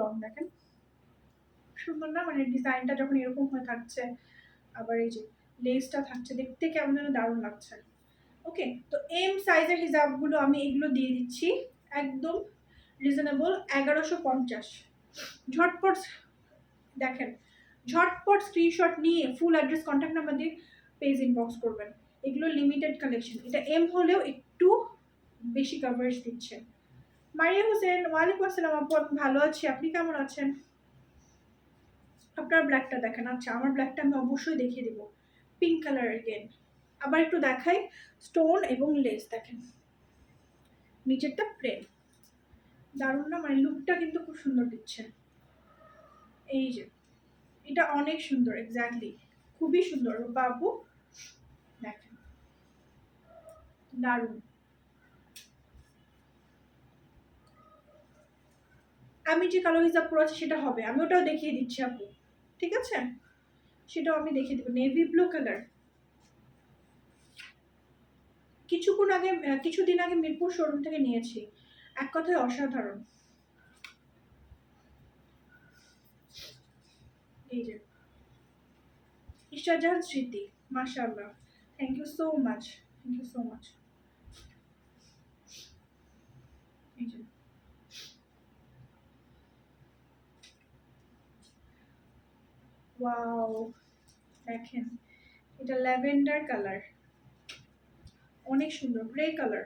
Long দেখেন। সুন্দর না? মানে ডিজাইনটা যখন এরকম হয়ে থাকছে, আবার এই যে লেসটা থাকছে, দেখতে কেমন যেন দারুণ লাগছে। ওকে তো এম সাইজের হিজাবগুলো আমি এগুলো দিয়ে দিচ্ছি। একদম রিজনেবল এগারোশো পঞ্চাশ। ঝটপট দেখেন, ঝটপট স্ক্রিনশট নিয়ে ফুল অ্যাড্রেস কন্ট্যাক্ট নাম্বার দিয়ে পেজ ইনবক্স করবেন। এগুলো লিমিটেড কালেকশন এটা এম হলেও একটু বেশি কাভারেজ দিচ্ছে। মারিয়া হোসেন ওয়ালাইকুম আসসালাম আপু, আমি ভালো আছি। আপনি কেমন আছেন? আপনার ব্ল্যাকটা দেখেন। আচ্ছা আমার ব্ল্যাকটা আমি অবশ্যই দেখিয়ে দেবো। পিঙ্ক কালার এগেন আবার একটু দেখাই। স্টোন এবং লেস দেখেন। নিচেরটা প্লেন দারুণ না? মানে লুকটা কিন্তু খুব সুন্দর দিচ্ছে এই যে, এটা অনেক সুন্দর এক্স্যাক্টলি খুবই সুন্দর। বাবু দেখেন। দারুণ। আমি যে কালো হিসাব পড়েছি সেটা হবে। আমি ওটাও দেখিয়ে দিচ্ছি আপু। ঠিক আছে? সেটাও আমি দেখিয়ে দেবো। নেভি ব্লু কালার কিছুক্ষণ আগে কিছুদিন আগে মিরপুর শোরুম থেকে নিয়েছি। এক কথায় অসাধারণ। এই যে। ঈশ্বরজাহান স্মৃতি, মাশাআল্লাহ। Thank you so much thank you so much এই যে ওয়াও দেখেন এটা ল্যাভেন্ডার কালার। অনেক সুন্দর গ্রে কালার